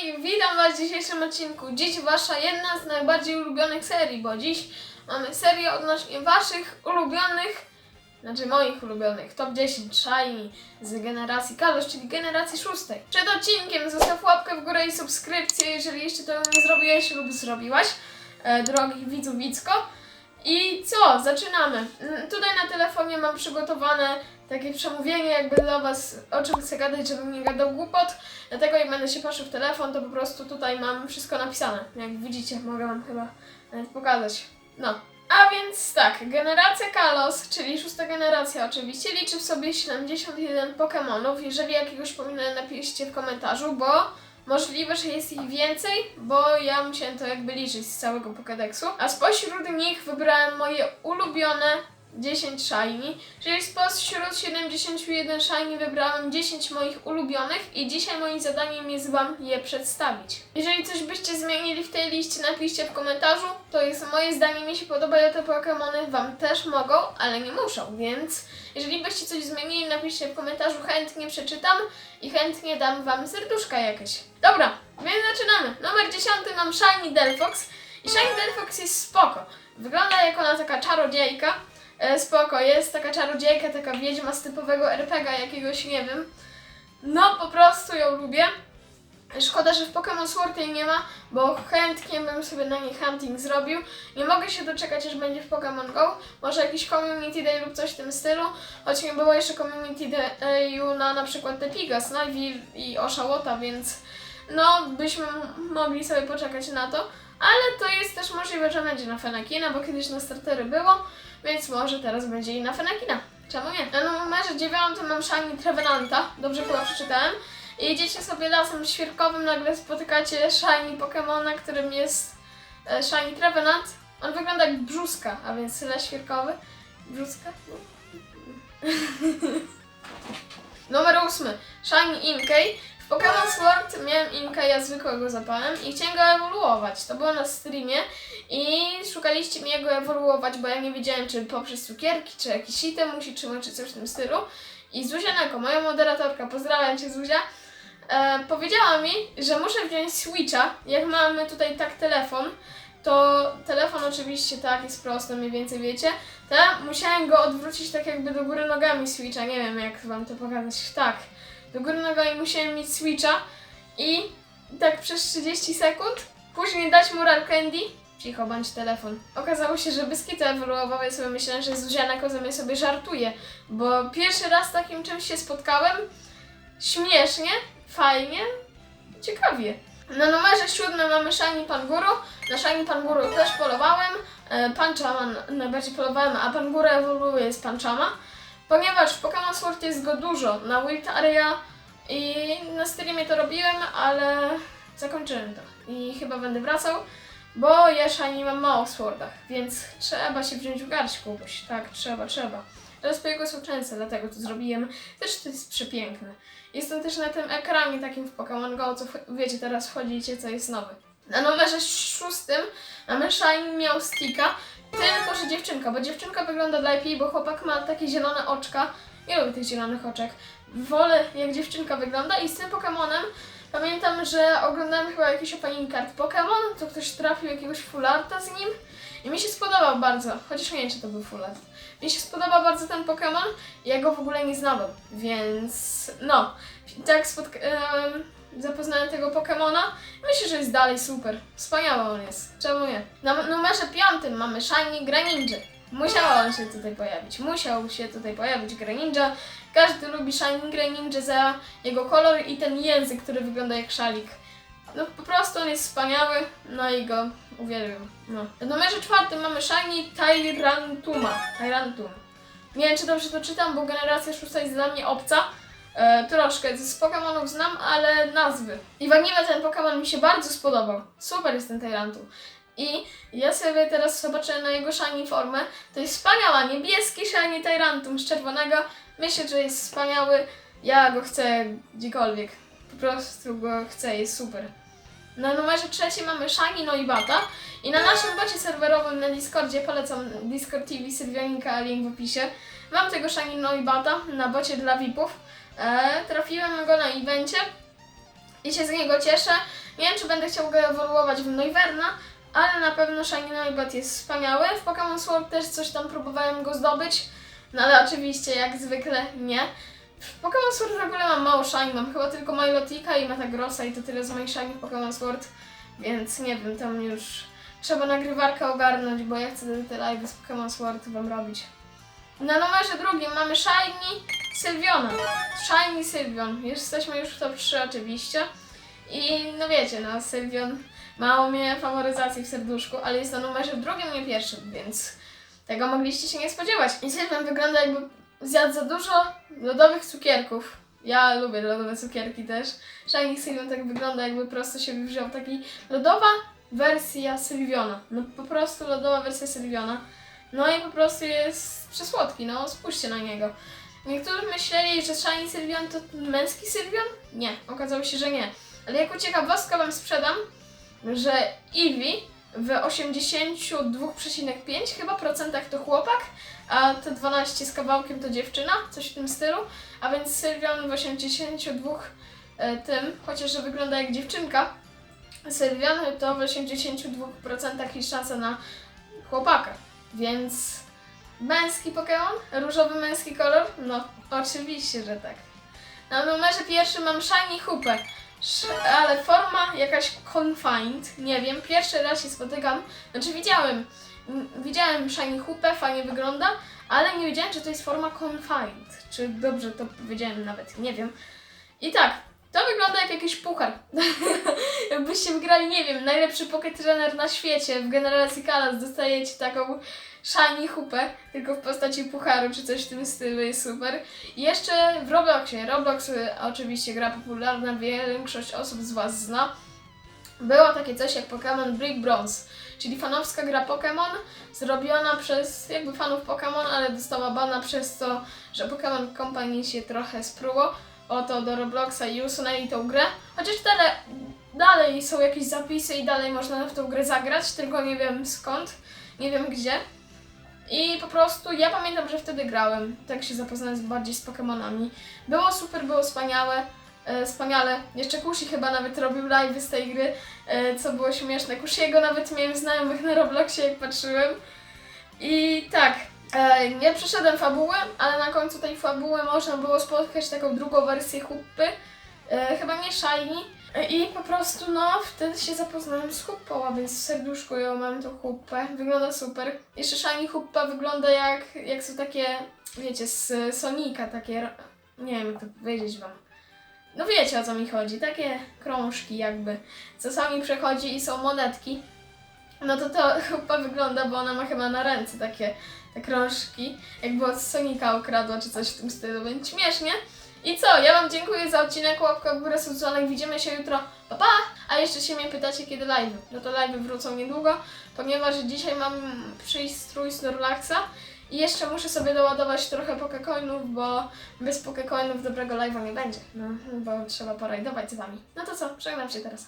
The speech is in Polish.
witam was w dzisiejszym odcinku. Dziś wasza jedna z najbardziej ulubionych serii, bo dziś mamy serię odnośnie waszych ulubionych, znaczy moich ulubionych, top 10 Shiny z generacji Kalos, czyli generacji szóstej. Przed odcinkiem zostaw łapkę w górę i subskrypcję, jeżeli jeszcze tego nie zrobiłeś lub zrobiłaś, e, drogi widzu Wicko. I co? Zaczynamy. Tutaj na telefonie mam przygotowane takie przemówienie jakby dla was, o czym chcę gadać, żebym nie gadał głupot. Dlatego jak będę się patrzył w telefon, to po prostu tutaj mam wszystko napisane. Jak widzicie, mogę wam chyba nawet pokazać. No. A więc tak, generacja Kalos, czyli szósta generacja oczywiście, liczy w sobie 71 Pokémonów. Jeżeli jakiegoś pominę, napiszcie w komentarzu, bo możliwe, że jest ich więcej, bo ja musiałem to jakby liczyć z całego Pokédexu. A spośród nich wybrałem moje ulubione 10 shiny, czyli spośród 71 shiny wybrałem 10 moich ulubionych i dzisiaj moim zadaniem jest Wam je przedstawić. Jeżeli coś byście zmienili w tej liście, napiszcie w komentarzu. To jest moje zdanie, mi się podobają te Pokémony, Wam też mogą, ale nie muszą, więc jeżeli byście coś zmienili, napiszcie w komentarzu, chętnie przeczytam i chętnie dam Wam serduszka jakieś. Dobra, więc zaczynamy. Numer 10 mam Shiny Delphox i Shiny Delphox jest spoko. Wygląda jak ona taka czarodziejka. E, spoko, jest taka czarodziejka, taka wiedźma z typowego RPGa jakiegoś, nie wiem. No, po prostu ją lubię. Szkoda, że w Pokémon Sword jej nie ma, bo chętnie bym sobie na niej hunting zrobił. Nie mogę się doczekać, aż będzie w Pokémon Go. Może jakiś Community Day lub coś w tym stylu. Choć nie było jeszcze Community Dayu na na przykład te Pigas, Nivil i Oshawota, więc no, byśmy mogli sobie poczekać na to. Ale to jest też możliwe, że będzie na Fenakina, bo kiedyś na startery było, więc może teraz będzie i na Fenakina. Czemu nie? Na numerze dziewiątym mam Shiny Trevenanta, dobrze chyba przeczytałem. I idziecie sobie lasem świerkowym, nagle spotykacie Shiny Pokemona, którym jest e, Shiny Trevenant. On wygląda jak brzuska, a więc las świerkowy. Brzuska? Numer ósmy. Shiny Inkay. Pokémon Sword miałem Inkaya zwykłego zapałem i chciałem go ewoluować. To było na streamie i szukaliście mnie go ewoluować, bo ja nie wiedziałem, czy poprzez cukierki, czy jakiś item musi trzymać, czy coś w tym stylu. I Zuzia Neko, moja moderatorka, pozdrawiam Cię Zuzia, e, powiedziała mi, że muszę wziąć Switcha. Jak mamy tutaj tak telefon, to telefon oczywiście tak jest prosto, mniej więcej wiecie. To ja musiałem go odwrócić tak jakby do góry nogami Switcha. Nie wiem jak wam to pokazać. Tak, do góry nogami musiałem mieć Switcha i tak przez 30 sekund. Później dać mu Rare Candy. Cicho, bądź telefon. Okazało się, że Byskita ewoluował, ja sobie myślałem, że Zuziana ze mnie sobie żartuje, bo pierwszy raz z takim czymś się spotkałem. Śmiesznie, fajnie, ciekawie. Na numerze siódmym mamy Shiny Panguru. Na Shiny Panguru też polowałem. E, Panchama najbardziej polowałem, a Pangura ewoluuje z Panchama. Ponieważ w Pokémon Sword jest go dużo na Wild Area i na streamie to robiłem, ale zakończyłem to. I chyba będę wracał, bo ja Shiny mam mało w Swordach, więc trzeba się wziąć w garść kogoś. Tak, trzeba, trzeba. Ale swojego są częste, dlatego to zrobiłem. Też to jest przepiękne. Jestem też na tym ekranie takim w Pokémon Go, co wiecie, teraz wchodzicie, co jest nowy. Na numerze szóstym mamy Shiny miał sticka, tylko że dziewczynka, bo dziewczynka wygląda lepiej, bo chłopak ma takie zielone oczka. Nie lubię tych zielonych oczek. Wolę jak dziewczynka wygląda i z tym Pokémonem pamiętam, że oglądałem chyba jakiś opening card Pokémon, to ktoś trafił jakiegoś fullarta z nim i mi się spodobał bardzo, chociaż nie wiem, czy to był fullart. Mi się spodobał bardzo ten Pokémon ja go w ogóle nie znałem, więc no, tak spotka- em, zapoznałem tego Pokemona. Myślę, że jest dalej super. Wspaniały on jest. Czemu nie? Na numerze piątym mamy Shiny Greninja. Musiał on się tutaj pojawić. Musiał się tutaj pojawić Greninja. Każdy lubi Shiny Greninja za jego kolor i ten język, który wygląda jak szalik. No po prostu on jest wspaniały, no i go uwielbiam. No. Na numerze czwartym mamy Shiny Tyrantuma. Tyrantum. Nie wiem, czy dobrze to czytam, bo generacja szósta jest dla mnie obca. E, troszkę, z Pokémonów znam, ale nazwy. I w anime ten Pokémon mi się bardzo spodobał. Super jest ten Tyrantum. I ja sobie teraz zobaczę na jego shiny formę. To jest wspaniała, niebieski shiny Tyrantum z czerwonego. Myślę, że jest wspaniały. Ja go chcę gdziekolwiek. Po prostu go chcę, jest super. Na numerze trzecim mamy Shiny Noibata i na naszym bocie serwerowym na Discordzie polecam Discord TV Sylwianinka, link w opisie. Mam tego Shiny Noibata na bocie dla VIPów. E, trafiłem go na evencie i się z niego cieszę. Nie wiem, czy będę chciał go ewoluować w Noiverna, ale na pewno Shiny Noibat jest wspaniały. W Pokémon Sword też coś tam próbowałem go zdobyć, no ale oczywiście, jak zwykle, nie. W Pokémon Sword w ogóle mam mało Shiny, mam chyba tylko Milotika i Metagrossa i to tyle z moich Shiny Pokémon Sword, więc nie wiem, tam już trzeba nagrywarkę ogarnąć, bo ja chcę te live z Pokémon Sword wam robić. Na numerze drugim mamy Shiny Sylviona. Shiny Sylvion. Jesteśmy już w top 3 oczywiście. I no wiecie, no Sylvion ma u mnie faworyzacji w serduszku, ale jest na numerze drugim, nie pierwszym, więc tego mogliście się nie spodziewać. I Sylvion wygląda jakby zjadł za dużo lodowych cukierków. Ja lubię lodowe cukierki też. Shiny Sylvion tak wygląda jakby prosto się wziął taki lodowa wersja Sylviona. No po prostu lodowa wersja Sylviona. No i po prostu jest przesłodki, no spójrzcie na niego. Niektórzy myśleli, że Shiny Sylvian to męski Sylvian? Nie, okazało się, że nie. Ale jako ciekawostkę wam sprzedam, że Eevee w 82,5 chyba procentach to chłopak, a te 12 z kawałkiem to dziewczyna, coś w tym stylu. A więc Sylvian w 82 e, tym, chociaż wygląda jak dziewczynka, Sylvian to w 82% jest szansa na chłopaka. Więc męski Pokémon? Różowy męski kolor? No, oczywiście, że tak. Na numerze pierwszym mam Shiny Hoopę. Ale forma jakaś confined, nie wiem, pierwszy raz się spotykam, znaczy widziałem, widziałem Shiny Hoopę, fajnie wygląda, ale nie wiedziałem, że to jest forma confined, czy dobrze to powiedziałem nawet, nie wiem. I tak, to wygląda jak jakiś puchar. Jakbyście wygrali, nie wiem, najlepszy pocket trainer na świecie, w generacji Kalas dostajecie taką shiny hupę, tylko w postaci pucharu czy coś w tym stylu, jest super. I jeszcze w Robloxie. Roblox y, oczywiście gra popularna, większość osób z Was zna. Było takie coś jak Pokémon Brick Bronze, czyli fanowska gra Pokémon, zrobiona przez jakby fanów Pokémon, ale dostała bana przez to, że Pokémon Company się trochę spruło oto do Robloxa i usunęli tą grę. Chociaż dalej, dalej są jakieś zapisy i dalej można w tą grę zagrać, tylko nie wiem skąd, nie wiem gdzie. I po prostu ja pamiętam, że wtedy grałem, tak się zapoznałem bardziej z Pokémonami. Było super, było wspaniałe, e, wspaniale. Jeszcze Kushi chyba nawet robił live z tej gry, e, co było śmieszne. Kushiego nawet miałem znajomych na Robloxie, jak patrzyłem. I tak, e, nie przeszedłem fabuły, ale na końcu tej fabuły można było spotkać taką drugą wersję Huppy, e, chyba nie Shiny. E, I po prostu, no, wtedy się zapoznałem z Huppą, a więc w serduszku ją mam tą Huppę. Wygląda super. Jeszcze Shiny Huppa wygląda jak, jak są takie, wiecie, z Sonika, takie, nie wiem jak to powiedzieć wam. No wiecie o co mi chodzi, takie krążki jakby. Czasami przechodzi i są monetki. No to to chyba wygląda, bo ona ma chyba na ręce takie te krążki, jakby od Sonika ukradła czy coś w tym stylu, więc śmiesznie. I co, ja wam dziękuję za odcinek, łapka w górę, subskrypcjonek, widzimy się jutro, pa pa! A jeszcze się mnie pytacie kiedy live, no to live wrócą niedługo, ponieważ dzisiaj mam przyjść strój Snorlaxa i jeszcze muszę sobie doładować trochę pokecoinów, bo bez pokecoinów dobrego live'a nie będzie, no bo trzeba porajdować z wami. No to co, żegnam się teraz.